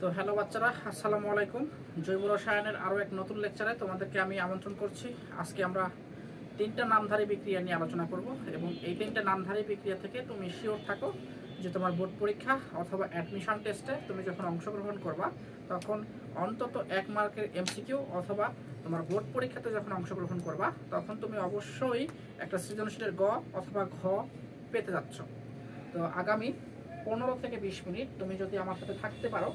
তো হ্যালো বাচ্চারা, আসসালামু আলাইকুম। জৈব রসায়নের আরও এক নতুন লেকচারে তোমাদেরকে আমি আমন্ত্রণ করছি। আজকে আমরা তিনটা নামধারী বিক্রিয়া নিয়ে আলোচনা করব এবং এই তিনটা নামধারী বিক্রিয়া থেকে তুমি শিওর থাকো যে তোমার বোর্ড পরীক্ষা অথবা অ্যাডমিশন টেস্টে তুমি যখন অংশগ্রহণ করবা, তখন অন্তত এক মার্কের এমসিকিউ অথবা তোমার বোর্ড পরীক্ষাতে যখন অংশগ্রহণ করবা, তখন তুমি অবশ্যই একটা সৃজনশীলের গ অথবা ঘ পেতে যাচ্ছ। তো আগামী পনেরো থেকে বিশ মিনিট তুমি যদি আমার সাথে থাকতে পারো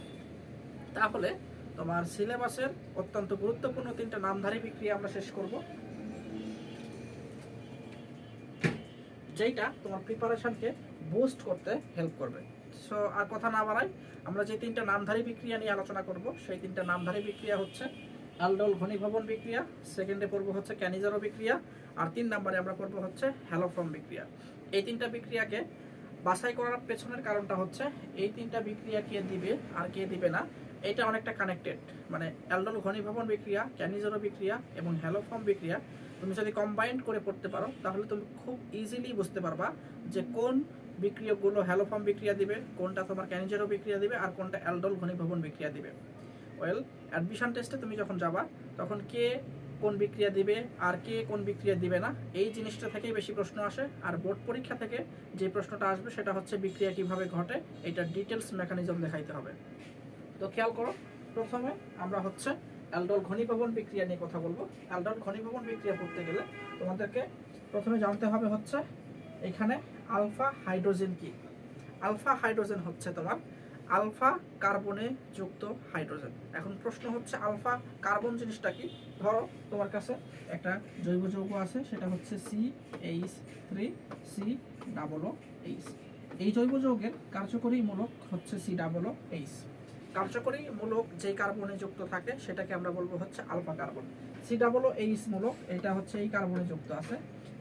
তাহলে তোমার সিলেবাসের অত্যন্ত গুরুত্বপূর্ণ তিনটা নামধারী বিক্রিয়া আমরা শেষ করব। যেইটা তোমার প্রিপারেশনকে বুস্ট করতে হেল্প করবে। সো আর কথা না বাড়াই আমরা যে তিনটা নামধারী বিক্রিয়া নিয়ে আলোচনা করব, সেই তিনটা নামধারী বিক্রিয়া হচ্ছে অ্যালডোল ঘনীভবন বিক্রিয়া সেকেন্ডে পড়ব হচ্ছে ক্যানিজারো বিক্রিয়া, আর তিন নম্বরে আমরা পড়ব হচ্ছে হ্যালোফ্রম বিক্রিয়া। এই তিনটা বিক্রিয়াকে বাছাই করার পেছনের কারণটা হচ্ছে, এই তিনটা বিক্রিয়া কে দিবে আর কে দিবে না এটা অনেকটা কানেক্টেড মানে অ্যালডোল ঘনীভবন বিক্রিয়া ক্যানিজোরো বিক্রিয়া এবং হ্যালোফর্ম বিক্রিয়া তুমি যদি কম্বাইন্ড করে পড়তে পারো, তাহলে তুমি খুব ইজিলি বুঝতে পারবা যে কোন বিক্রিয়কগুলো হ্যালোফর্ম বিক্রিয়া দিবে, কোনটা তোমার ক্যানিজেরো বিক্রিয়া দিবে আর কোনটা অ্যালডোল ঘনীভবন বিক্রিয়া দিবে। ওয়েল অ্যাডমিশন টেস্টে তুমি যখন যাবা, তখন কে কোন বিক্রিয়া দিবে আর কে কোন বিক্রিয়া দিবে না, এই জিনিসটা থেকেই বেশি প্রশ্ন আসে। আর বোর্ড পরীক্ষা থেকে যে প্রশ্নটা আসবে সেটা হচ্ছে বিক্রিয়া কীভাবে ঘটে, এটা ডিটেলস মেকানিজম দেখাইতে হবে। তো খেয়াল করো, প্রথমে আমরা হচ্ছে অ্যালডোল ঘনীভবন বিক্রিয়া নিয়ে কথা বলব। অ্যালডোল ঘনীভবন বিক্রিয়া করতে গেলে তোমাদেরকে প্রথমে জানতে হবে হচ্ছে এখানে আলফা হাইড্রোজেন কি? আলফা হাইড্রোজেন হচ্ছে তোমার আলফা কার্বনে যুক্ত হাইড্রোজেন। এখন প্রশ্ন হচ্ছে আলফা কার্বন জিনিসটা কি? ধরো তোমার কাছে একটা জৈব যৌগ আছে, সেটা হচ্ছে C H three C double H. এই জৈব যৌগের কার্যকরী মূলক হচ্ছে সি ডাবল এইচ। কার্যকরী মূলক যে কার্বনে যুক্ত থাকে, সেটাকে আমরা বলব হচ্ছে alpha carbon C double H মূলক, এটা হচ্ছে এই কার্বনে যুক্ত আছে।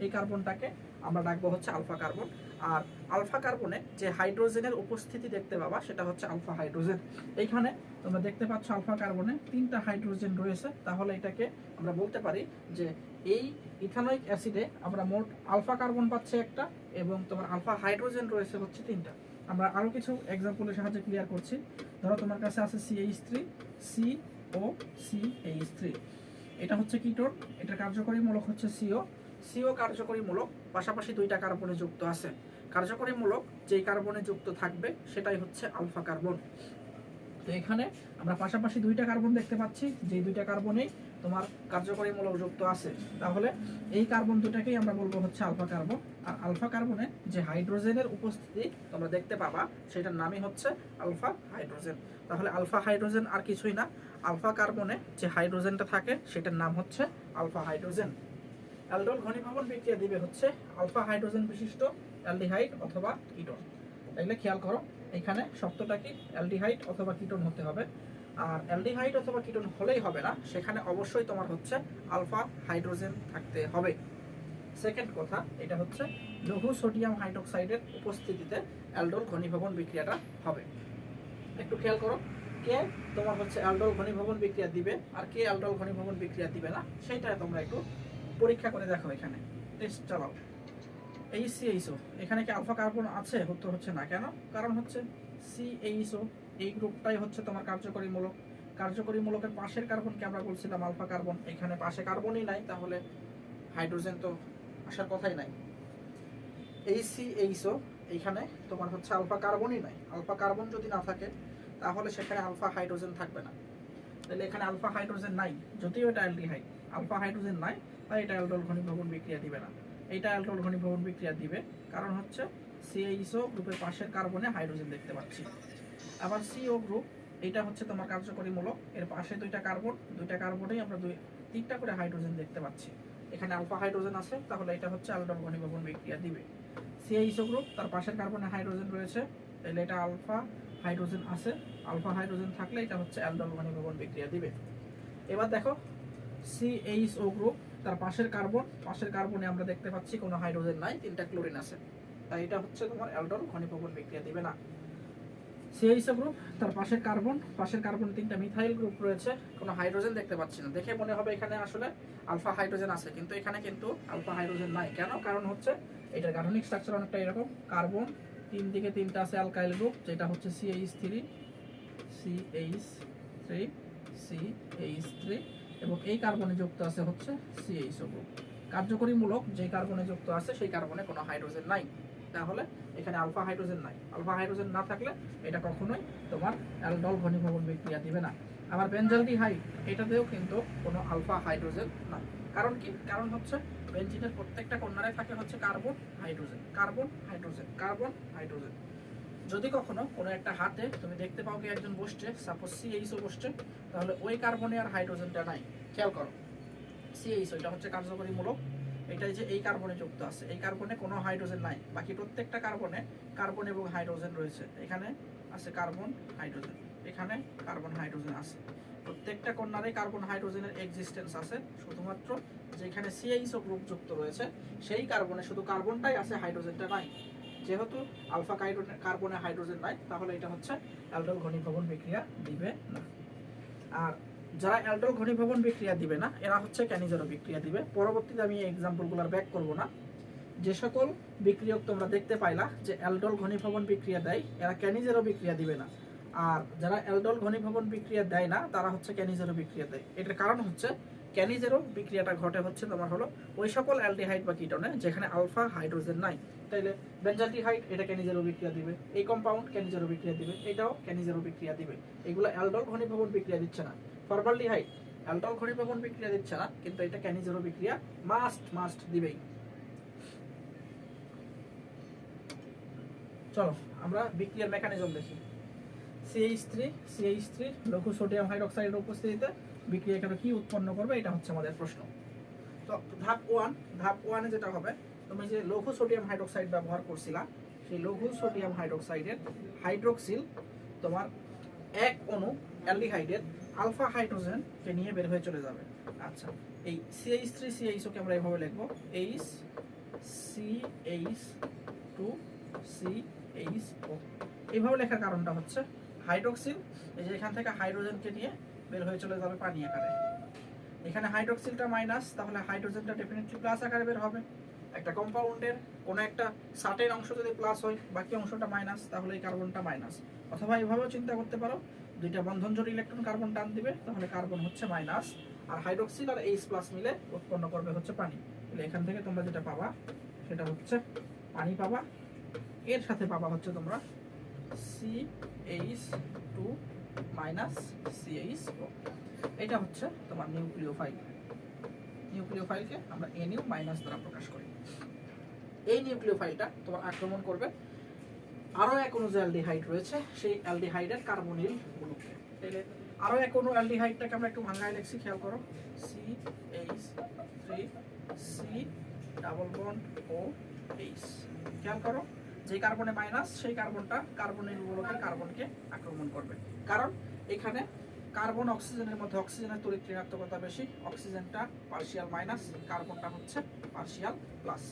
এই কার্বনটাকে আমরা ডাকবো হচ্ছে আলফা কার্বন আর আলফা কার্বনে যে হাইড্রোজেনের উপস্থিতি দেখতে পাবা, সেটা হচ্ছে আলফা হাইড্রোজেন এইখানে তোমরা দেখতে পাচ্ছ আলফা কার্বনে তিনটা হাইড্রোজেন রয়েছে। তাহলে এটাকে আমরা বলতে পারি যে এই ইথানোইক অ্যাসিডে আমরা মোট আলফা কার্বন পাচ্ছি একটা, এবং তোমার আলফা হাইড্রোজেন রয়েছে হচ্ছে তিনটা। আমরা আরও কিছু এক্সাম্পলের সাহায্যে ক্লিয়ার করছি। ধরো তোমার কাছে আছে C CH three C O C H three এটা হচ্ছে কিটোন এটা কার্যকরী মূলক হচ্ছে সিও সিও কার্যকরী মূলক, পাশাপাশি দুইটা কার্বনে যুক্ত আছে। কার্যকরী মূলক যেই কার্বনে যুক্ত থাকবে, সেটাই হচ্ছে আলফা কার্বন তো এখানে আমরা পাশাপাশি দুইটা কার্বন দেখতে পাচ্ছি। যেই দুইটা কার্বনেই তোমার কার্যকরী মূলক যুক্ত আছে, তাহলে এই কার্বন দুটাকেই আমরা বলব হচ্ছে আলফা কার্বন আর আলফা কার্বনে যে হাইড্রোজেনের উপস্থিতি তোমরা দেখতে পাবা, সেটার নামই হচ্ছে আলফা হাইড্রোজেন। তাহলে আলফা হাইড্রোজেন আর কিছুই না, আলফা কার্বনে যে হাইড্রোজেনটা থাকে, সেটার নাম হচ্ছে আলফা হাইড্রোজেন। অ্যালডোল ঘনীভবন বিক্রিয়া দিবে হচ্ছে আলফা হাইড্রোজেন বিশিষ্ট অ্যালডিহাইড অথবা কিটোন। তাইলে খেয়াল করো, এখানে শব্দটা কি? অ্যালডিহাইড অথবা কিটোন হতে হবে। আর অ্যালডিহাইড অথবা কিটোন হলেই হবে না, সেখানে অবশ্যই তোমার হচ্ছে আলফা হাইড্রোজেন থাকতে হবে। সেকেন্ড কথা, এটা হচ্ছে লঘু সোডিয়াম হাইড্রোক্সাইডের উপস্থিতিতে অ্যালডোল ঘনীভবন বিক্রিয়াটা হবে। একটু খেয়াল করো, কে তোমার হচ্ছে অ্যালডোল ঘনীভবন বিক্রিয়া দিবে আর কে অ্যালডোল ঘনীভবন বিক্রিয়া দিবে না, সেটা তোমরা একটু পরীক্ষা করে দেখো এখানে। টেস্ট চালাও। এই সিএইচও এখানে কি আলফা কার্বন আছে? উত্তর হচ্ছে না। কেন? কারণ হচ্ছে সিএইচও এই গ্রুপটাই হচ্ছে তোমার কার্যকরী মূলক কার্যকরী মূলকের পাশের কার্বনকে আমরা বলছিলাম আলফা কার্বন এখানে পাশে কার্বনই নাই, তাহলে হাইড্রোজেন তো আসার কথাই নাই। এই সিএইচও এইখানে তোমার হচ্ছে আলফা কার্বনই নাই। আলফা কার্বন যদি না থাকে, তাহলে সেখানে আলফা হাইড্রোজেন থাকবে না। তাহলে এখানে আলফা হাইড্রোজেন নাই, যদিও এটা অ্যালডিহাইড আলফা হাইড্রোজেন নাই, তাই এটা অ্যালডোল ঘনীভবন বিক্রিয়া দিবে না। এটা অ্যালডোল ঘনীভবন বিক্রিয়া দিবে, কারণ হচ্ছে সিএইচও গ্রুপের পাশের কার্বনে হাইড্রোজেন দেখতে পাচ্ছি। আবার সিও গ্রুপ এটা হচ্ছে তোমার কার্যকরী মূলক। এর পাশে দুইটা কার্বন দুইটা কার্বনেই আমরা দুই, তিনটা করে হাইড্রোজেন দেখতে পাচ্ছি। এখানে আলফা হাইড্রোজেন আছে, তাহলে এটা হচ্ছে অ্যালডোল ঘনীভবন বিক্রিয়া দিবে। সিএইচও গ্রুপ তার পাশের কার্বনে হাইড্রোজেন রয়েছে তাহলে এটা আলফা হাইড্রোজেন আছে। আলফা হাইড্রোজেন থাকলে এটা হচ্ছে অ্যালডোল ঘনীভবন বিক্রিয়া দিবে। এবার দেখো সিএইচও গ্রুপ তার পাশের কার্বন পাশের কার্বনে আমরা দেখতে পাচ্ছি কোনো হাইড্রোজেন নাই, তিনটা ক্লোরিন আছে। তাই এটা হচ্ছে তোমার অ্যালডোল ঘনীভবন বিক্রিয়া দিবে না। সিএইচও গ্রুপ তার পাশের কার্বন পাশের কার্বন তিনটা মিথাইল গ্রুপ রয়েছে, কোনো হাইড্রোজেন দেখতে পাচ্ছি না। দেখে মনে হবে এখানে আসলে আলফা হাইড্রোজেন আছে, কিন্তু এখানে কিন্তু আলফা হাইড্রোজেন নাই। কেন? কারণ হচ্ছে এটার গাঠনিক স্ট্রাকচার অনেকটা এরকম। কার্বন তিন দিকে তিনটা আছে অ্যালকাইল গ্রুপ যেটা হচ্ছে CH three C H three C H three এবং এই কার্বনে যুক্ত আছে হচ্ছে সিএইচও গ্রুপ কার্যকরীমূলক যে কার্বনে যুক্ত আছে, সেই কার্বনে কোনো হাইড্রোজেন নাই। তাহলে এখানে আলফা হাইড্রোজেন নাই। আলফা হাইড্রোজেন না থাকলে এটা কখনোই তোমার অ্যালডল ঘনীভবন বিক্রিয়া দিবে না। আবার বেঞ্জালডিহাইড এটাতেও কিন্তু কোনো আলফা হাইড্রোজেন না কারণ কি? কারণ হচ্ছে বেঞ্জিনের প্রত্যেকটা কর্নারে থাকে হচ্ছে carbon hydrogen carbon hydrogen carbon hydrogen যদি কখনো কোনো একটা হাতে তুমি দেখতে পাও কি একজন বসছে সাপোজ সিএইচও বসছে, তাহলে ওই কার্বনে আর হাইড্রোজেনটা নাই। খেয়াল করো। সিএইচ ওইটা হচ্ছে কার্যকরীমূলক এটাই যে এই কার্বনে যুক্ত আছে। এই কার্বনে কোনো হাইড্রোজেন নাই। বাকি প্রত্যেকটা কার্বনে কার্বন এবং হাইড্রোজেন রয়েছে। এখানে আছে কার্বন, হাইড্রোজেন। এখানে কার্বন, হাইড্রোজেন আছে। প্রত্যেকটা কর্নারে কার্বন, হাইড্রোজেনের এক্সিস্টেন্স আছে। শুধুমাত্র যেখানে সিএইচও গ্রুপ যুক্ত রয়েছে, সেই কার্বনে শুধু কার্বনটাই আছে, হাইড্রোজেনটা নাই। যেহেতু আলফা কার্বনে হাইড্রোজেন নাই, তাহলে এটা হচ্ছে অ্যালডল ঘনীভবন বিক্রিয়া দিবে না। আর যারা অ্যালডল ঘনীভবন বিক্রিয়া দিবে না, এরা হচ্ছে ক্যানিজেরো বিক্রিয়া দিবে। পরবর্তীতে আমি এই এক্সাম্পলগুলোর ব্যাক করব না। যে সকল বিক্রিয়ক তোমরা দেখতে পাইলা যে অ্যালডল ঘনীভবন বিক্রিয়া দেয়, এরা ক্যানিজেরো বিক্রিয়া দিবে না। আর যারা অ্যালডল ঘনীভবন বিক্রিয়া দেয় না, তারা হচ্ছে ক্যানিজেরো বিক্রিয়া দেয়। এটার কারণ হচ্ছে ক্যানিজেরো বিক্রিয়াটা ঘটে হচ্ছে তোমার হলো ওই সকল অ্যালডিহাইড বা কিটনে, যেখানে আলফা হাইড্রোজেন নাই। তাইলে বেঞ্জালডিহাইড এটা ক্যানিজেরো বিক্রিয়া দিবে। এই কম্পাউন্ড ক্যানিজেরো বিক্রিয়া দিবে। এটাও ক্যানিজেরো বিক্রিয়া দিবে। এগুলো অ্যালডল ঘনীভবন বিক্রিয়া দিচ্ছে না। ফর্মালডিহাইড অ্যালডল ঘনীভবন বিক্রিয়া দিচ্ছে না কিন্তু এটা ক্যানিজেরো বিক্রিয়া মাস্ট মাস্ট দিবেই চলো আমরা বিক্রিয়ার মেকানিজম দেখি সিএইচ থ্রি সিএইচ থ্রি লঘু সোডিয়াম হাইড্রোক্সাইডের উপস্থিতিতে বিক্রিয়া কেন কি উৎপন্ন করবে এটা হচ্ছে আমাদের প্রশ্ন তো ধাপ ওয়ান ধাপ ওয়ানে যেটা হবে, তুমি যে লঘু সোডিয়াম হাইড্রোক্সাইড ব্যবহার করছিলা, সেই লঘু সোডিয়াম হাইড্রোক্সাইডের হাইড্রোক্সিল তোমার এক অণু অ্যালডিহাইডের আলফা হাইড্রোজেনকে নিয়ে বের হয়ে চলে যাবে। আচ্ছা এই সিএইচ থ্রি সিএইচওকে আমরা এভাবে লিখব। H C H two O এইভাবে লেখার কারণটা হচ্ছে হাইড্রোক্সিল, এই যে এখান থেকে হাইড্রোজেনকে নিয়ে বের হয়ে চলে যাবে পানি আকারে। এখানে হাইড্রোক্সিলটা মাইনাস তাহলে হাইড্রোজেনটা ডেফিনেটলি প্লাস আকারে বের হবে। একটা কম্পাউন্ডের কোনো একটা সার্টেন অংশ যদি প্লাস হয়, বাকি অংশটা মাইনাস তাহলে এই কার্বনটা মাইনাস অথবা এভাবেও চিন্তা করতে পারো দুইটা বন্ধন জোড় ইলেকট্রন কার্বন টান দিবে, তাহলে কার্বন হচ্ছে মাইনাস আর হাইড্রোক্সিল আর এইচ প্লাস মিলে উৎপন্ন করবে হচ্ছে পানি। তাহলে এখান থেকে তোমরা যেটা পাবা, সেটা হচ্ছে পানি পাবা। এর সাথে পাবা হচ্ছে তোমরা C H two minus CH O এটা হচ্ছে তোমার নিউক্লিওফাইল নিউক্লিওফাইলকে আমরা এনইউ মাইনাস দ্বারা প্রকাশ করি। এই নিউক্লিওফাইলটা তোমার আক্রমণ করবে আরও এক অণু যে অ্যালডিহাইড রয়েছে, সেই অ্যালডিহাইডের কার্বনিল তাহলে আরও এক অণু অ্যালডিহাইডটাকে আমরা একটু ভাঙায় লিখছি, খেয়াল করো। C H three C double bond O H খেয়াল করো, যে কার্বনে মাইনাস সেই কার্বনটা কার্বনের মূলকে কার্বনকে আক্রমণ করবে। কারণ এখানে কার্বন অক্সিজেনের মধ্যে অক্সিজেনের তড়িৎ ঋণাত্মকতা বেশি, অক্সিজেনটা পার্শিয়াল মাইনাস কার্বনটা হচ্ছে পার্শিয়াল প্লাস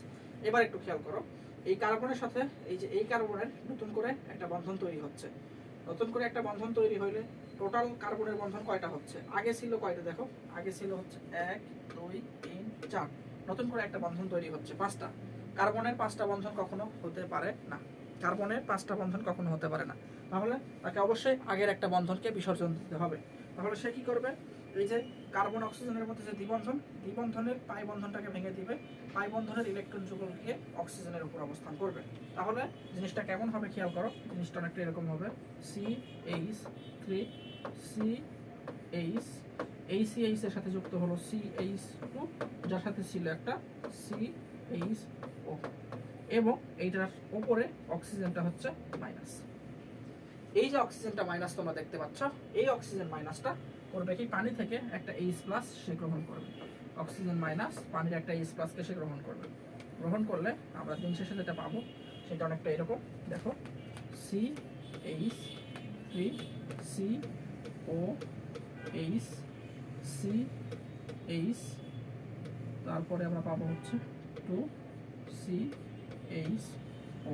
এবার একটু খেয়াল করো এই কার্বনের সাথে, এই যে এই কার্বনের নতুন করে একটা বন্ধন তৈরি হচ্ছে। নতুন করে একটা বন্ধন তৈরি হইলে টোটাল কার্বনের বন্ধন কয়টা হচ্ছে? আগে ছিল কয়টা দেখো? আগে ছিল হচ্ছে এক, দুই, তিন, চার। নতুন করে একটা বন্ধন তৈরি হচ্ছে পাঁচটা। কার্বনের পাঁচটা বন্ধন কখনো হতে পারে না। কার্বনের পাঁচটা বন্ধন কখনো হতে পারে না। তাহলে তাকে অবশ্যই আগের একটা বন্ধনকে বিসর্জন দিতে হবে। তাহলে সে কি করবে? এই যে কার্বন অক্সিজেনের মধ্যে যে দ্বিবন্ধন, দ্বিবন্ধনের পাই বন্ধনটাকে ভেঙে দিবে পাই বন্ধনের ইলেকট্রন যুগল গিয়ে অক্সিজেনের উপর অবস্থান করবে। তাহলে জিনিসটা কেমন হবে খেয়াল করো? জিনিসটা অনেকটা এরকম হবে। C H three C H এই সি এইচ এর সাথে যুক্ত হলো সি এইচ টু যার সাথে ছিল একটা সি এইচ ও এবং এইটার উপরে অক্সিজেনটা হচ্ছে মাইনাস। এই যে অক্সিজেনটা মাইনাস তোমরা দেখতে পাচ্ছ, এই অক্সিজেন মাইনাসটা করবে কি পানি থেকে একটা এইচ প্লাস সে গ্রহণ করবে। অক্সিজেন মাইনাস পানির একটা এইচ প্লাসকে সে গ্রহণ করবে। গ্রহণ করলে আমরা দিন শেষে যেটা পাবো, সেটা অনেকটা এরকম। দেখো C H three C O H C H তারপরে আমরা পাবো হচ্ছে টু সি এইচ ও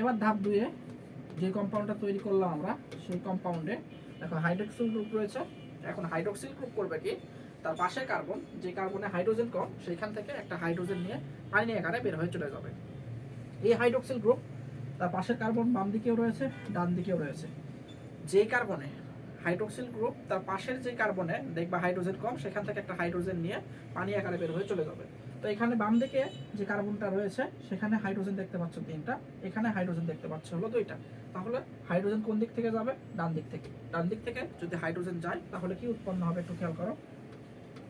এবার ধাপ দুয়ে যে কম্পাউন্ডটা তৈরি করলাম আমরা, সেই কম্পাউন্ডে দেখো হাইড্রোক্সিল গ্রুপ রয়েছে। এখন হাইড্রোক্সিল গ্রুপ করবে কি? তার পাশে কার্বন যে কার্বনে হাইড্রোজেন কম, সেইখান থেকে একটা হাইড্রোজেন নিয়ে পানি আকারে বের হয়ে চলে যাবে। এই হাইড্রোক্সিল গ্রুপ তার পাশের কার্বন বাম দিকেও রয়েছে, ডান দিকেও রয়েছে। যে কার্বনে হাইড্রোক্সিল গ্রুপ তার পাশের যে কার্বনে দেখবা হাইড্রোজেন কম, সেখান থেকে একটা হাইড্রোজেন নিয়ে পানি আকারে বের হয়ে চলে যাবে। তো এখানে বাম দিকে যে কার্বনটা রয়েছে, সেখানে হাইড্রোজেন দেখতে পাচ্ছ তিনটা। এখানে হাইড্রোজেন দেখতে পাচ্ছ হলো দুইটা। তাহলে হাইড্রোজেন কোন দিক থেকে যাবে? ডান দিক থেকে। ডান দিক থেকে যদি হাইড্রোজেন যায়, তাহলে কি উৎপন্ন হবে একটু খেয়াল করো।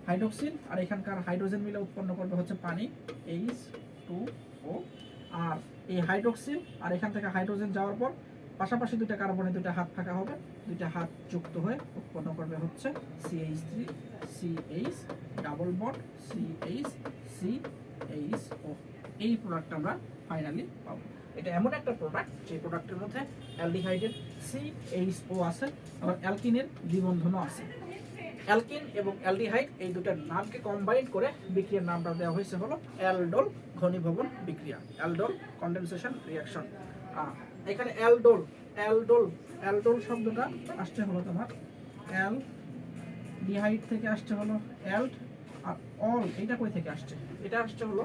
হাইড্রোক্সিল আর এখানকার হাইড্রোজেন মিলে উৎপন্ন করবে হচ্ছে পানি এইচ টু ও আর এই হাইড্রোক্সিল আর এখান থেকে হাইড্রোজেন যাওয়ার পর পাশাপাশি দুইটা কার্বনে দুইটা হাত ফাঁকা হবে। দুইটা হাত যুক্ত হয়ে উৎপন্ন করবে হচ্ছে CH three CH double bond CH CH O এই প্রোডাক্টটা আমরা ফাইনালি পাবো। এটা এমন একটা প্রোডাক্ট যে প্রোডাক্টের মধ্যে অ্যালডিহাইডের সিএইচ ও আছে, আবার অ্যালকিনের দ্বিবন্ধনও আছে। অ্যালকিন এবং অ্যালডিহাইড এই দুটার নামকে কম্বাইন করে বিক্রিয়ার নামটা দেওয়া হয়েছে হলো অ্যালডোল ঘনীভবন বিক্রিয়া, অ্যালডোল কন্ডেনসেশন রিয়াকশন এখানে অ্যালডোল অ্যালডোল অ্যালডোল শব্দটা আসছে হলো তোমার অ্যাল ডিহাইড থেকে আসছে হলো অ্যাল্ড আর অল এটা কই থেকে আসছে? এটা আসছে হলো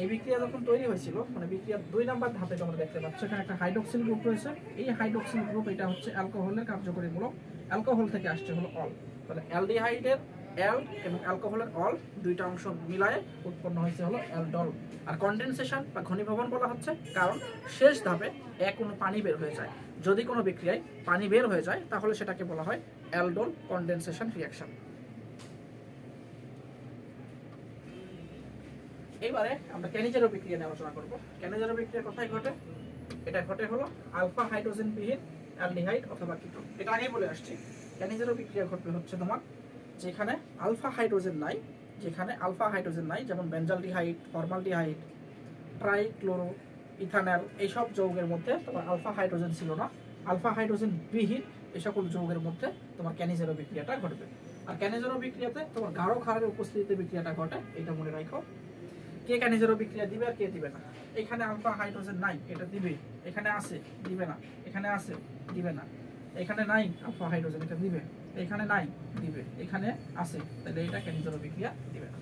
এই বিক্রিয়া যখন তৈরি হয়েছিল মানে বিক্রিয়ার দুই নাম্বার ধাপে তোমরা দেখতে পাচ্ছ। এখানে একটা হাইড্রোক্সিল গ্রুপ রয়েছে। এই হাইড্রোক্সিল গ্রুপ এটা হচ্ছে অ্যালকোহলের কার্যকরী মূলক অ্যালকোহল থেকে আসছে হলো অল। তাহলে অ্যালডিহাইডের অ্যাল এবং অ্যালকোহলের অল দুইটা অংশ মিলায়ে উৎপন্ন হয়েছে হলো অ্যালডল। আর কন্ডেনসেশন বা ঘনীভবন বলা হচ্ছে, কারণ শেষ ধাপে এক কোনো পানি বের হয়ে যায়। যদি কোনো বিক্রিয়ায় পানি বের হয়ে যায়, তাহলে সেটাকে বলা হয় অ্যালডোল কন্ডেনসেশন রিয়াকশন এবারে আমরা ক্যানিজারো বিক্রিয়া নিয়ে আলোচনা করব। ক্যানিজারো বিক্রিয়া কোথায় ঘটে। এটা ঘটে হলো আলফা হাইড্রোজেন বিহীন অ্যালডিহাইড অথবা কিটোন। এটা আগেই বলে আসছি। ক্যানিজারো বিক্রিয়া ঘটবে হচ্ছে তোমার যেখানে আলফা হাইড্রোজেন নাই, যেখানে আলফা হাইড্রোজেন নাই, যেমন বেঞ্জালডিহাইড ফর্মালডিহাইড ট্রাইক্লোরো ইথানল এইসব যৌগের মধ্যে তোমার আলফা হাইড্রোজেন ছিল না। আলফা হাইড্রোজেন বিহীন এই সকল যৌগের মধ্যে তোমার ক্যানিজেরো বিক্রিয়াটা ঘটবে। আর ক্যানিজেরো বিক্রিয়াতে তোমার গাঢ় ক্ষারের উপস্থিতিতে বিক্রিয়াটা ঘটে, এটা মনে রাখো। কে ক্যানিজেরো বিক্রিয়া দিবে আর কে দিবে না? এখানে আলফা হাইড্রোজেন নাই, এটা দিবে। এখানে আছে, দিবে না। এখানে আছে, দিবে না। এখানে নাই আলফা হাইড্রোজেন এটা দিবে। এখানে নাই, দিবে। এখানে আছে। তাহলে এটা ক্যানিজেরো বিক্রিয়া দিবে না?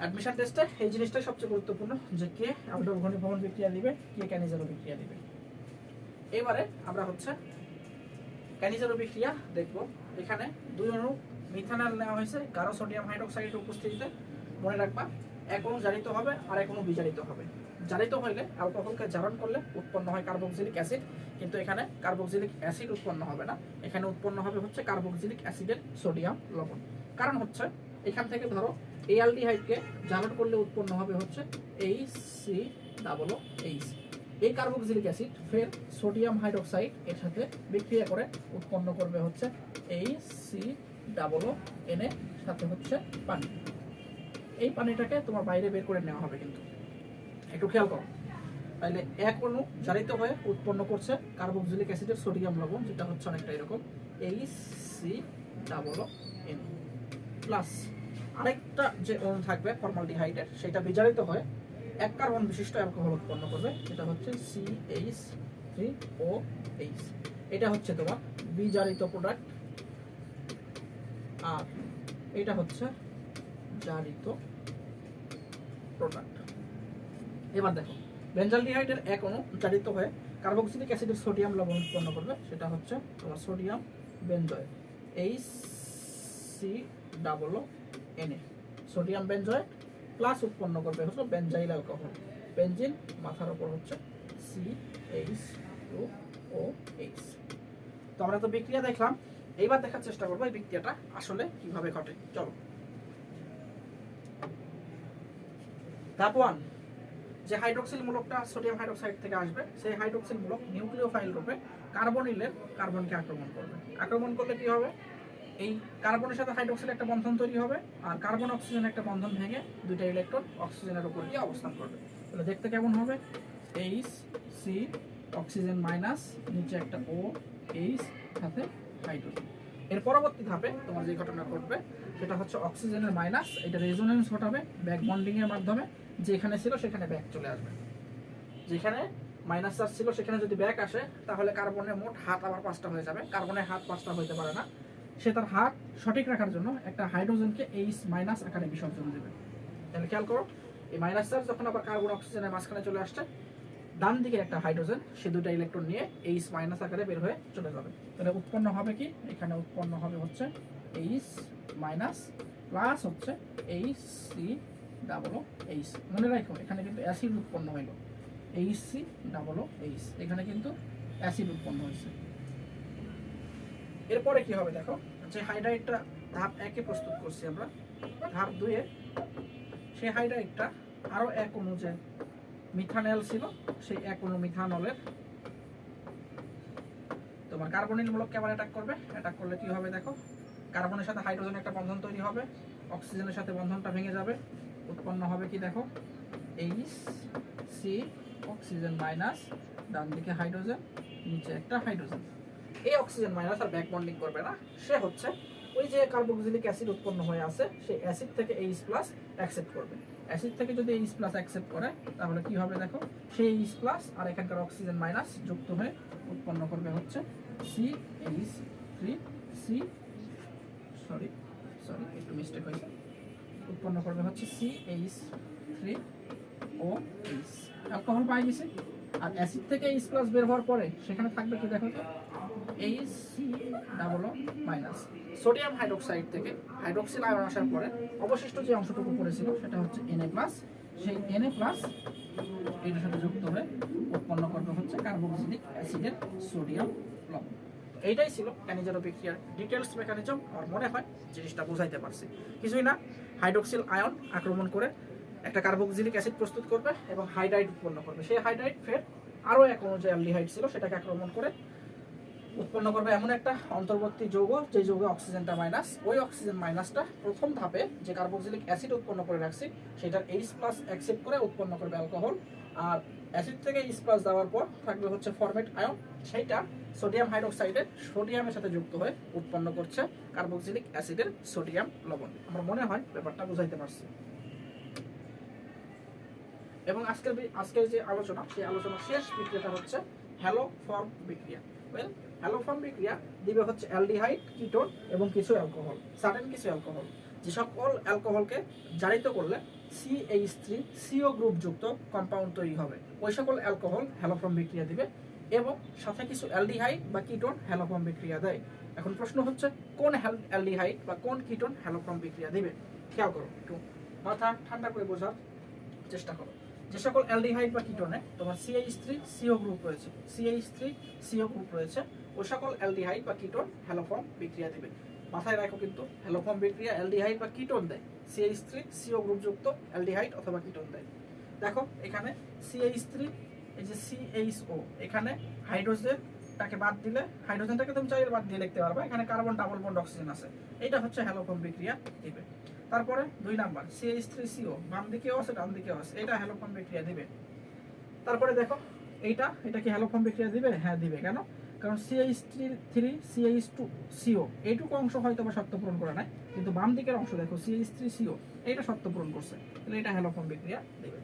অ্যাডমিশন টেস্টে এই জিনিসটা সবচেয়ে গুরুত্বপূর্ণ যে কে আউটডোর ঘনীভবন বিক্রিয়া দিবে, কে ক্যানিজেরো বিক্রিয়া দিবে। এবারে আমরা হচ্ছে ক্যানিজেরো বিক্রিয়া দেখব। এখানে দুই অণু মিথানল নেওয়া হয়েছে গারো সোডিয়াম হাইড্রোক্সাইডের উপস্থিতিতে। মনে রাখবা, এক অণু জারিত হবে আর এক অণু বিজারিত হবে। জারিত হইলে অ্যালকোহলকে জারণ করলে উৎপন্ন হয় কার্বক্সিলিক অ্যাসিড কিন্তু এখানে কার্বক্সিলিক অ্যাসিড উৎপন্ন হবে না। এখানে উৎপন্ন হবে হচ্ছে কার্বক্সিলিক অ্যাসিডের সোডিয়াম লবণ। কারণ হচ্ছে, এখান থেকে ধরো এই অ্যালডিহাইডকে জারণ করলে উৎপন্ন হবে হচ্ছে এইচ সি ডাবল এইচ এই কার্বক্সিলিক অ্যাসিড ফের সোডিয়াম হাইড্রোক্সাইড এর সাথে বিক্রিয়া করে উৎপন্ন করবে হচ্ছে এইচ সি ডাবল এন সাথে হচ্ছে পানি। এই পানিটাকে তোমার বাইরে বের করে নেওয়া হবে কিন্তু। একটু খেয়াল করো। তাহলে এক অণু জারিত হয়ে উৎপন্ন করছে কার্বক্সিলিক অ্যাসিডের সোডিয়াম লবণ, যেটা হচ্ছে অনেকটা এরকম H C double N plus আরেকটা যে অণু থাকবে ফর্মালডিহাইডের সেটা বিজারিত হয়ে এক কার্বন বিশিষ্ট অ্যালকোহল উৎপন্ন করবে, যেটা হচ্ছে C H three O H এটা হচ্ছে তোমার বিজারিত প্রোডাক্ট আর এটা হচ্ছে জারিত প্রোডাক্ট এবার দেখো বেঞ্জালডিহাইডের এক অণু জারিত হয়ে কার্বক্সিলিক অ্যাসিডের সোডিয়াম লবণ উৎপন্ন করবে, সেটা হচ্ছে তোমার sodium বেঞ্জয় H C double N A sodium বেঞ্জয় plus উৎপন্ন করবে হচ্ছে বেঞ্জাইল অ্যালকোহল বেঞ্জিন মাথার ওপর হচ্ছে C H two O H তো আমরা তো বিক্রিয়া দেখলাম, এইবার দেখার চেষ্টা করব এই বিক্রিয়াটা আসলে কীভাবে ঘটে, চলো। ধাপ ওয়ান যে হাইড্রোক্সিল মূলকটা সোডিয়াম হাইড্রোক্সাইড থেকে আসবে, সেই হাইড্রোক্সিল মূলক নিউক্লিওফাইল রূপে কার্বনিলের কার্বনকে আক্রমণ করবে। আক্রমণ করলে কি হবে? এই কার্বনের সাথে হাইড্রোক্সিল একটা বন্ধন তৈরি হবে আর কার্বন অক্সিজেন একটা বন্ধন ভেঙে দুইটা ইলেকট্রন অক্সিজেনের উপর গিয়ে অবস্থান করবে। তাহলে দেখতে কেমন হবে? এইচ সি অক্সিজেন মাইনাস নিচে একটা ও এইচ সাথে হাইড্রোজেন এর পরবর্তী ধাপে তোমার যে ঘটনা ঘটবে, সেটা হচ্ছে অক্সিজেনের মাইনাস এটা রেজোনেন্স ঘটাবে ব্যাক বন্ডিং এর মাধ্যমে। যেখানে ছিল সেখানে ব্যাক চলে আসবে। যেখানে মাইনাস চার্জ ছিল সেখানে যদি ব্যাক আসে, তাহলে কার্বনের মোট হাত আবার পাঁচটা হয়ে যাবে। কার্বনের হাত পাঁচটা হইতে পারে না। সে তার হাত সঠিক রাখার জন্য একটা হাইড্রোজেনকে এইচ মাইনাস আকারে বিসর্জন দেবে। তাহলে খেয়াল করো, এই মাইনাস চার্জ যখন আবার কার্বন অক্সিজেনের মাঝখানে চলে আসছে ডান দিকে একটা হাইড্রোজেন সে দুটো ইলেকট্রন নিয়ে এইচ মাইনাস আকারে বের হয়ে চলে যাবে। তাহলে উৎপন্ন হবে কি? এখানে উৎপন্ন হবে হচ্ছে এইচ মাইনাস প্লাস হচ্ছে এইচ সি ডাবল এইচ মনে রাখো, এখানে কিন্তু অ্যাসিড উৎপন্ন হইল। এইচ সি ডাবল এইচ এখানে কিন্তু অ্যাসিড উৎপন্ন হয়েছে এরপরে কি হবে দেখো, যে হাইড্রাইটটা ধাপ একে প্রস্তুত করছি আমরা। ধাপ দুয়ে সেই হাইড্রাইটটা আরও এক অণু যে মিথানল ছিল, সেই এক অণু মিথানলের তোমার কার্বনিল মূলককে আবার অ্যাটাক করবে। অ্যাটাক করলে কি হবে দেখো, কার্বনের সাথে হাইড্রোজেন একটা বন্ধন তৈরি হবে অক্সিজেনের সাথে বন্ধনটা ভেঙে যাবে। উৎপন্ন হবে কি দেখো? এইচ সি অক্সিজেন মাইনাস ডান দিকে হাইড্রোজেন নিচে একটা হাইড্রোজেন এই অক্সিজেন মাইনাস আর ব্যাক বন্ডিং করবে না। সে হচ্ছে ওই যে কার্বক্সিলিক অ্যাসিড উৎপন্ন হয়ে আছে, সেই অ্যাসিড থেকে এইচ প্লাস অ্যাকসেপ্ট করবে। অ্যাসিড থেকে যদি এইচ প্লাস অ্যাকসেপ্ট করে, তাহলে কি হবে দেখো? সেই এইচ প্লাস আর এখানকার অক্সিজেন মাইনাস যুক্ত হয়ে উৎপন্ন করবে হচ্ছে C H three C sorry sorry একটু মিস্টেক হয়েছে। উৎপন্ন করবে হচ্ছে C H three O H alcohol পাই গেছে? আর অ্যাসিড থেকে এইচ প্লাস বের হওয়ার পরে সেখানে থাকবে কি দেখো তো? H double minus sodium hydroxide থেকে হাইড্রোক্সিল আয়ন আসার পরে অবশিষ্ট যে অংশটুকু পড়েছিল সেটা হচ্ছে এনএ প্লাস সেই এনএ প্লাস এটার সাথে যুক্ত হয়ে উৎপন্ন করবে হচ্ছে কার্বক্সিলিক অ্যাসিডের সোডিয়াম লবণ। এইটাই ছিল ক্যানিজারো বিক্রিয়ার ডিটেলস মেকানিজম আমার মনে হয় জিনিসটা বোঝাইতে পারছি। কিছুই না। হাইড্রোক্সিল আয়ন আক্রমণ করে একটা কার্বক্সিলিক অ্যাসিড প্রস্তুত করবে এবং হাইড্রাইড উৎপন্ন করবে। সেই হাইড্রাইড ফের আরও এক অনুযায়ী অ্যালডিহাইড ছিল, সেটাকে আক্রমণ করে উৎপন্ন করবে এমন একটা অন্তর্বর্তী যৌগ, যে যৌগে অক্সিজেনটা মাইনাস ওই অক্সিজেন মাইনাসটা প্রথম ধাপে যে কার্বক্সিলিক অ্যাসিড উৎপন্ন করে রাখছি, সেটার এইচ প্লাস অ্যাকসেপ্ট করে উৎপন্ন করবে অ্যালকোহল আর অ্যাসিড থেকে এইচ প্লাস দেওয়ার পর থাকবে হচ্ছে ফরমেট আয়ন। সেইটা সোডিয়াম হাইড্রোক্সাইডের সোডিয়ামের সাথে যুক্ত হয়ে উৎপন্ন করছে কার্বক্সিলিক অ্যাসিডের সোডিয়াম লবণ। আমার মনে হয় ব্যাপারটা বুঝাইতে পারছি। এবং আজকের আজকের যে আলোচনা, সেই আলোচনার শেষ বিক্রিয়াটা হচ্ছে হ্যালো ফর্ম বিক্রিয়া। ওয়েল হ্যালো ফর্ম বিক্রিয়া দিবে হচ্ছে অ্যালডিহাইড, কিটোন এবং কিছু অ্যালকোহল, সাডেন কিছু অ্যালকোহল। যে সকল অ্যালকোহলকে জারিত করলে সিএইচ থ্রি সিও গ্রুপ যুক্ত কম্পাউন্ড তৈরি হবে। ওই সকল অ্যালকোহল হ্যালোফর্ম বিক্রিয়া দিবে এবং সাথে কিছু অ্যালডিহাইড বা কিটোন হ্যালোফর্ম বিক্রিয়া দেয়। এখন প্রশ্ন হচ্ছে, কোন অ্যালডিহাইড বা কোন কিটোন হ্যালোফর্ম বিক্রিয়া দিবে? খেয়াল করো, একটু মাথা ঠান্ডা করে বোঝার চেষ্টা করো। যে সকল অ্যালডিহাইড বা কিটোনে তোমার সিএইচ থ্রি সিও গ্রুপ রয়েছে। সিএইচ থ্রি সিও গ্রুপ রয়েছে। ওই সকল অ্যালডিহাইড বা কিটোন হ্যালোফর্ম বিক্রিয়া দিবে। মাথায় রাখো কিন্তু, হ্যালোফর্ম বিক্রিয়া অ্যালডিহাইড বা কিটোন দেয়। সিএইচ থ্রি সিও গ্রুপ যুক্ত অ্যালডিহাইড অথবা কিটোন দেয়। দেখো, এখানে সিএইচ থ্রি এই যে সিএইচও এখানে হাইড্রোজেনটাকে বাদ দিলে, হাইড্রোজেনটাকে তুমি চাইলে বাদ দিয়ে লিখতে পারবা, এখানে কার্বন, ডাবল বন্ড, অক্সিজেন আছে। এটা হচ্ছে হ্যালোফর্ম বিক্রিয়া দিবে। তারপরে দুই নাম্বার সিএইচ থ্রি সিও বাম দিকেও আছে, ডান দিকেও আছে, এটা হ্যালোফর্ম বিক্রিয়া দিবে। তারপরে দেখো, এইটা, এটা কি হ্যালোফর্ম বিক্রিয়া দিবে? হ্যাঁ দিবে। কেন? কারণ CH three three CH two CO এইটুকু অংশ হয়তো বা সত্য পূরণ করে নাই কিন্তু বাম দিকের অংশ দেখো সিএইচ থ্রি সিও এইটা সত্য পূরণ করছে তাহলে এটা হ্যালোফর্ম বিক্রিয়া দিবে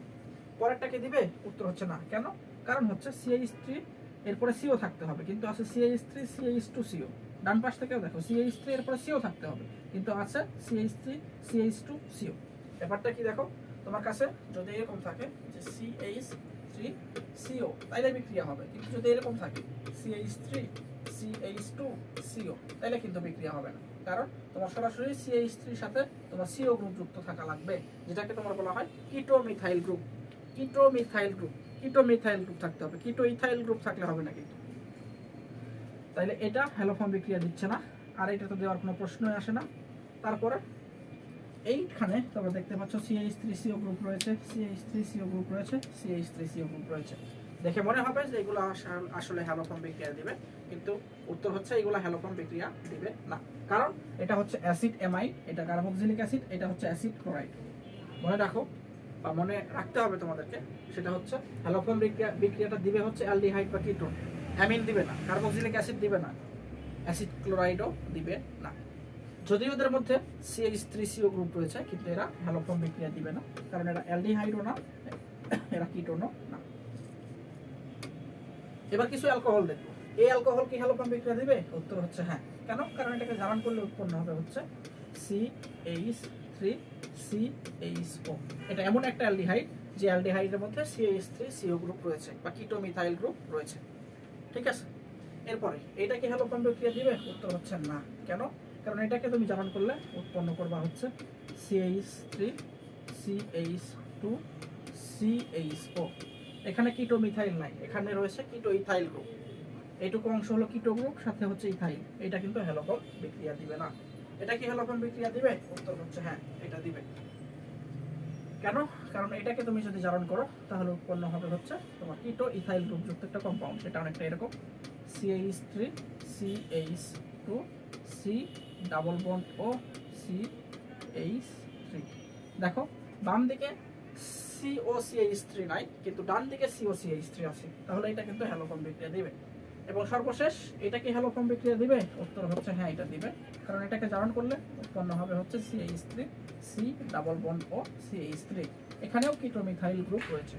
পরেরটা কি দিবে উত্তর হচ্ছে না কেন কারণ হচ্ছে সিএইচ থ্রি এরপরে সিও থাকতে হবে কিন্তু আছে CH three CH two CO ডান পাশ থেকেও দেখো সিএইচ থ্রি এরপরে সিও থাকতে হবে কিন্তু আছে CH three CH two CO ব্যাপারটা কি দেখো তোমার কাছে যদি এরকম থাকে যে সিএইচ সিও তাইলে বিক্রিয়া হবে। কিন্তু যদি এরকম থাকে সিএইচ সিএইচ টু সিও তাইলে কিন্তু বিক্রিয়া হবে না। কারণ তোমার সরাসরি সিএইচ সাথে তোমার সিও গ্রুপ যুক্ত থাকা লাগবে, যেটাকে তোমার বলা হয় keto methyl group keto methyl group keto methyl group থাকতে হবে। কিটো ইথাইল গ্রুপ থাকলে হবে না কিন্তু। তাইলে এটা হ্যালোফর্ম বিক্রিয়া দিচ্ছে না, আর এটা তো দেওয়ার কোনো প্রশ্নই আসে না। তারপরে এইখানে তোমরা দেখতে পাচ্ছ সিএইচ থ্রি সিও গ্রুপ রয়েছে সিএইচ থ্রি সিও গ্রুপ রয়েছে সিএইচ থ্রি সিও গ্রুপ রয়েছে। দেখে মনে হবে যে এগুলো আসলে হ্যালোফর্ম বিক্রিয়া দিবে, কিন্তু উত্তর হচ্ছে এগুলো হ্যালোফর্ম বিক্রিয়া দিবে না। কারণ এটা হচ্ছে অ্যাসিড এমাইড এটা কার্বক্সিলিক অ্যাসিড এটা হচ্ছে অ্যাসিড ক্লোরাইড মনে রাখো, বা মনে রাখতে হবে তোমাদেরকে, সেটা হচ্ছে হ্যালোফর্ম বিক্রিয়া বিক্রিয়াটা দিবে হচ্ছে অ্যালডিহাইড বা কিটোন অ্যামিন দিবে না কার্বক্সিলিক অ্যাসিড দিবে না অ্যাসিড ক্লোরাইডও দিবে না। যদিও ওদের মধ্যে সিএইচ থ্রি সিও গ্রুপ রয়েছে, কিন্তু এরা হ্যালোফর্ম বিক্রিয়া দিবে না, কারণ এরা অ্যালডিহাইডও না, এরা কিটোনও না। এবার কিছু অ্যালকোহল দেখব। এই অ্যালকোহল কি হ্যালোফর্ম বিক্রিয়া দিবে? উত্তর হচ্ছে হ্যাঁ। কেন? কারণ এটাকে জারণ করলে উৎপন্ন হবে হচ্ছে C H three C H O এটা এমন একটা অ্যালডিহাইড, যে অ্যালডিহাইডের মধ্যে সিএইচ থ্রি সিও গ্রুপ রয়েছে, বা কিটোমিথাইল গ্রুপ রয়েছে। ঠিক আছে? এরপরে, এটা কি হ্যালোফর্ম বিক্রিয়া দিবে? উত্তর হচ্ছে না। কেন? কারণ এটাকে তুমি জারণ করলে উৎপন্ন করবা হচ্ছে CH three CH two CH O এখানে কিটো মিথাইল নাই, এখানে রয়েছে কিটো ইথাইল গ্রুপ। এইটুকু অংশ হলো কিটো গ্রুপ সাথে হচ্ছে ইথাইল। এটা কিন্তু হ্যালোফর্ম বিক্রিয়া দিবে না। এটা কি হ্যালোফর্ম বিক্রিয়া দিবে? উত্তর হচ্ছে হ্যাঁ এটা দিবে। কেন? কারণ এটাকে তুমি যদি জারণ করো, তাহলে উৎপন্ন হবে হচ্ছে তোমার কিটো ইথাইল গ্রুপ যুক্ত একটা কম্পাউন্ড সেটা অনেকটা এরকম। CH three CH two C double bond O C H three দেখো বাম দিকে সিও সিএইচ থ্রি নাই, কিন্তু ডান দিকে সিও সিএইচ থ্রি আছে। তাহলে এটা কিন্তু হ্যালোফর্ম বিক্রিয়া দিবে। এবং সর্বশেষ, এটা কি হ্যালোফর্ম বিক্রিয়া দিবে? উত্তর হচ্ছে হ্যাঁ এটা দিবে। কারণ এটাকে জারণ করলে উৎপন্ন হবে হচ্ছে CH three C double bond O CH three এখানেও কিটোমিথাইল গ্রুপ রয়েছে।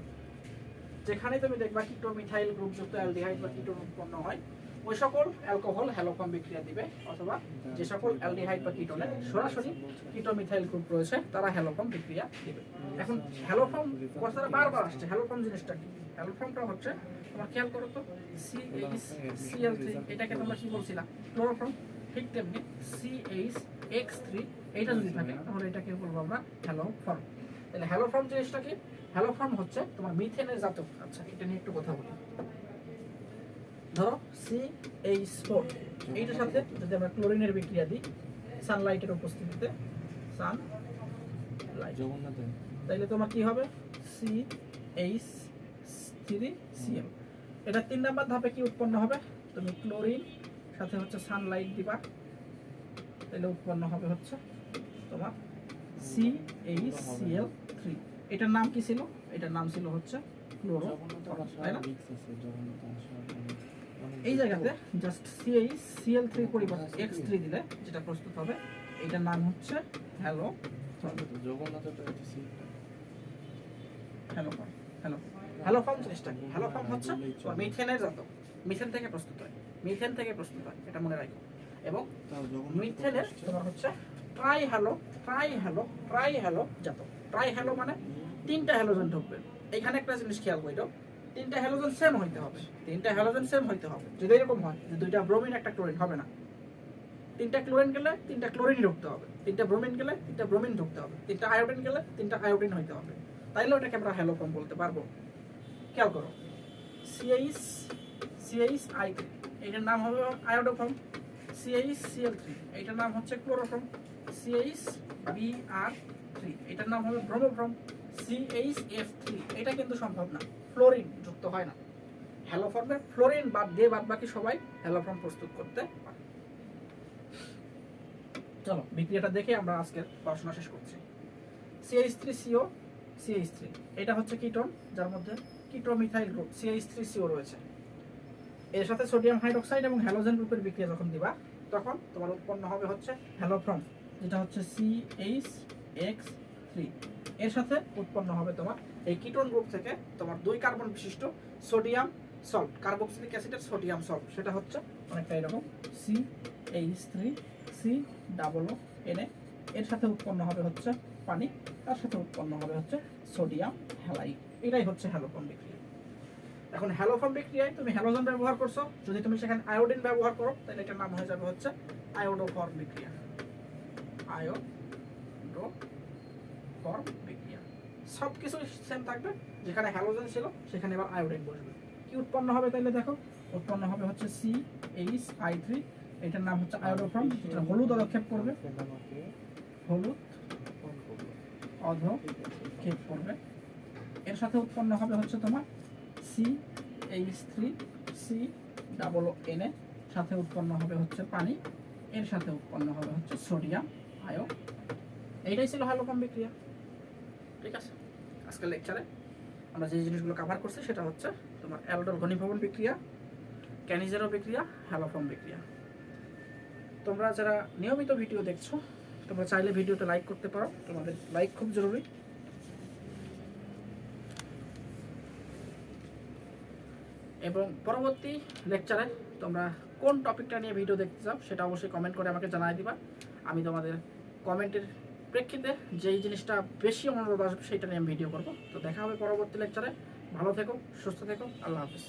যেখানে তুমি দেখবা কিটোমিথাইল গ্রুপ যুক্ত অ্যালডিহাইড বা কিটোন উৎপন্ন হয়। ওই সকল অ্যালকোহল হ্যালোফর্ম বিক্রিয়া দিবে অথবা যে সকল অ্যালডিহাইড বা কিটোনের সরাসরি কিটোমিথাইল গ্রুপ রয়েছে, তারা হ্যালোফর্ম বিক্রিয়া দিবে। এখন হ্যালোফর্ম কথাটা বারবার আসছে হ্যালোফর্ম জিনিসটা কি? হ্যালোফর্মটা হচ্ছে, তোমরা খেয়াল করো তো সি এইচ সিএল থ্রি এটাকে তোমরা কি বলছিলাম ক্লোরোফর্ম ঠিক তেমনি সি এইচ এক্স থ্রি এইটা যদি থাকে, তাহলে এটাকে বলব আমরা হ্যালোফর্ম তাহলে হ্যালোফর্ম জিনিসটা কি? হ্যালোফর্ম হচ্ছে তোমার মিথেনের জাতক। আচ্ছা এটা নিয়ে একটু কথা বলি। ধরো সি এইচ ফোর এইটার সাথে যদি আমরা ক্লোরিনের বিক্রিয়া দিই সানলাইটের উপস্থিতিতে সান লাইট তাইলে তোমার কি হবে? সি এইচ থ্রি সিএল এটা তিন নাম্বার ধাপে কি উৎপন্ন হবে? তুমি ক্লোরিন সাথে হচ্ছে সানলাইট দিবা। তাহলে উৎপন্ন হবে হচ্ছে তোমার সি এইচ সিএল থ্রি এটার নাম কি ছিল? এটার নাম ছিল হচ্ছে ক্লোরো তাই না? এই জায়গাতে জাস্ট সিএইচ সিএল থ্রি পরিবর্তে এক্স থ্রি দিলে যেটা প্রস্তুত হবে, এটার নাম হচ্ছে halo halo halo haloform জিনিসটা হ্যালো ফর্ম হচ্ছে মিথেনের জাতক। মিথেন থেকে প্রস্তুত হয়। মিথেন থেকে প্রস্তুত হয়, এটা মনে রাখো। এবং মিথেনের তোমার হচ্ছে try hello try hello try hello জাতক। ট্রাই হ্যালো মানে তিনটা হ্যালোজেন ঢুকবে। এখানে একটা জিনিস খেয়াল করো তিনটা হ্যালোজেন সেম হইতে হবে। তিনটা হ্যালোজেন সেম হইতে হবে। যদি এরকম হয়, যে দুইটা ব্রোমিন একটা ক্লোরিন হবে না। তিনটা ক্লোরিন গেলে তিনটা ক্লোরিন ঢুকতে হবে। তিনটা ব্রোমিন গেলে তিনটা ব্রোমিন ঢুকতে হবে। তিনটা আয়োডিন গেলে তিনটা আয়োডিন হইতে হবে। তাইলে ওটাকে আমরা হ্যালোফর্ম বলতে পারব। খেয়াল করো। সিএইচ সিএইচ আই থ্রি এটার নাম হবে আয়োডোফর্ম সিএইচ সিএল থ্রি এটার নাম হচ্ছে chloroform CH B R three এটার নাম হবে ব্রোমোফর্ম সিএইচ এফ থ্রি এটা কিন্তু সম্ভব না। ফ্লোরিন যুক্ত হয় না। হ্যালোফর্মের ফ্লোরিন বাদ দিয়ে বাদ বাকি সবাই হ্যালোফর্ম প্রস্তুত করতে পারে। চলো, বিক্রিয়াটা দেখে আমরা আজকের পড়াশোনা শেষ করছি। CH three CO CH three এটা হচ্ছে কিটোন যার মধ্যে ketomethyl group CH three CO রয়েছে। এর সাথে সোডিয়াম হাইড্রোক্সাইড এবং হ্যালোজেন গ্রুপের বিক্রিয়া যখন দিবা, তখন তোমার উৎপন্ন হবে হচ্ছে হ্যালোফ্রম যেটা হচ্ছে সিএইচ এক্স থ্রি এর সাথে উৎপন্ন হবে তোমার এই কিটোন গ্রুপ থেকে তোমার দুই কার্বন বিশিষ্ট সোডিয়াম সল্ট কার্বক্সিলিক অ্যাসিডের সোডিয়াম সল্ট সেটা হচ্ছে অনেকটা এরকম C H three C double NA এর সাথে উৎপন্ন হবে হচ্ছে পানি, তার সাথে উৎপন্ন হবে হচ্ছে সোডিয়াম হ্যালাইড এটাই হচ্ছে হ্যালোফর্ম বিক্রিয়া। এখন হ্যালোফর্ম বিক্রিয়ায় তুমি হ্যালোজেন ব্যবহার করছ, যদি তুমি সেখানে আয়োডিন ব্যবহার করো, তাহলে এটার নাম হয়ে যাবে হচ্ছে আয়োডোফর্ম বিক্রিয়া। আয়োডোফর্ম সব কিছু সেম থাকবে। যেখানে হ্যালোজেন ছিল, সেখানে এবার আয়োডিন বসবে। কি উৎপন্ন হবে তাহলে দেখো? উৎপন্ন হবে হচ্ছে সি এইচ আই থ্রি এটার নাম হচ্ছে আয়োডোফর্ম যেটা হলুদ অধক্ষেপ করবে। হলুদ অধক্ষেপ করবে। এর সাথে উৎপন্ন হবে হচ্ছে তোমার C H three C double N A সাথে উৎপন্ন হবে হচ্ছে পানি। এর সাথে উৎপন্ন হবে হচ্ছে সোডিয়াম আয়ো এইটাই ছিল হ্যালোফর্ম বিক্রিয়া। ঠিক আছে? আজকের লেকচারে আমরা যে জিনিসগুলো কভার করছি সেটা হচ্ছে তোমার অ্যালডোল ঘনীভবন বিক্রিয়া ক্যানিজেরো বিক্রিয়া হ্যালোফর্ম বিক্রিয়া। তোমরা যারা নিয়মিত ভিডিও দেখছ, তোমরা চাইলে ভিডিওটা লাইক করতে পারো। তোমাদের লাইক খুব জরুরি। এবং পরবর্তী লেকচারে তোমরা কোন টপিকটা নিয়ে ভিডিও দেখতে চাও, সেটা অবশ্যই কমেন্ট করে আমাকে জানাই দিবা। আমি তোমাদের কমেন্টের প্রেক্ষিতে যেই জিনিসটা বেশি অনুরোধ আসবে, সেটা নিয়ে আমি ভিডিও করব। তো দেখা হবে পরবর্তী লেকচারে ভালো থেকো, সুস্থ থেকো, আল্লাহ হাফিজ।